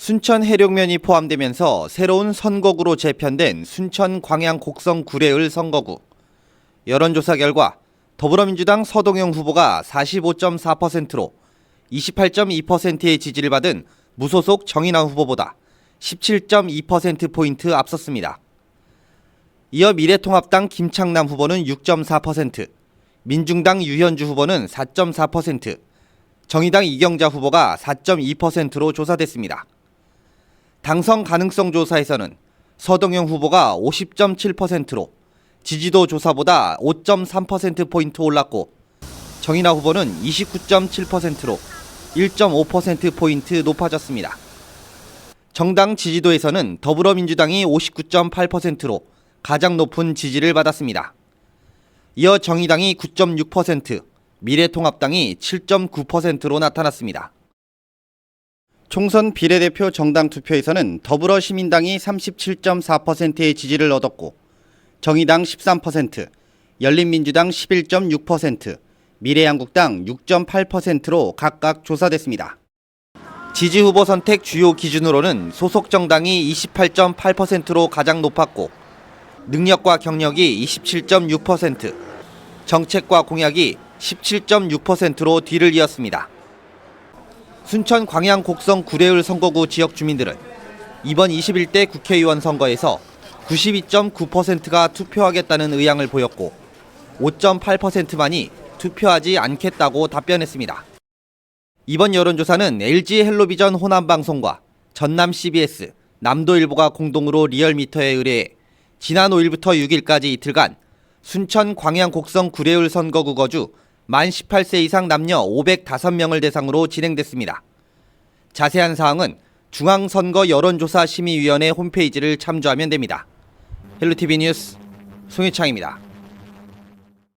순천 해룡면이 포함되면서 새로운 선거구로 재편된 순천 광양 곡성 구례을 선거구. 여론조사 결과 더불어민주당 서동영 후보가 45.4%로 28.2%의 지지를 받은 무소속 정인아 후보보다 17.2%포인트 앞섰습니다. 이어 미래통합당 김창남 후보는 6.4%, 민중당 유현주 후보는 4.4%, 정의당 이경자 후보가 4.2%로 조사됐습니다. 당선 가능성 조사에서는 서동영 후보가 50.7%로 지지도 조사보다 5.3%포인트 올랐고 정인아 후보는 29.7%로 1.5%포인트 높아졌습니다. 정당 지지도에서는 더불어민주당이 59.8%로 가장 높은 지지를 받았습니다. 이어 정의당이 9.6%, 미래통합당이 7.9%로 나타났습니다. 총선 비례대표 정당 투표에서는 더불어시민당이 37.4%의 지지를 얻었고 정의당 13%, 열린민주당 11.6%, 미래한국당 6.8%로 각각 조사됐습니다. 지지 후보 선택 주요 기준으로는 소속 정당이 28.8%로 가장 높았고 능력과 경력이 27.6%, 정책과 공약이 17.6%로 뒤를 이었습니다. 순천 광양 곡성 구례을 선거구 지역 주민들은 이번 21대 국회의원 선거에서 92.9%가 투표하겠다는 의향을 보였고 5.8%만이 투표하지 않겠다고 답변했습니다. 이번 여론조사는 LG 헬로비전 호남방송과 전남 CBS, 남도일보가 공동으로 리얼미터에 의뢰해 지난 5일부터 6일까지 이틀간 순천 광양 곡성 구례을 선거구 거주 만 18세 이상 남녀 505명을 대상으로 진행됐습니다. 자세한 사항은 중앙선거 여론조사 심의위원회 홈페이지를 참조하면 됩니다. 헬로티비 뉴스 송유창입니다.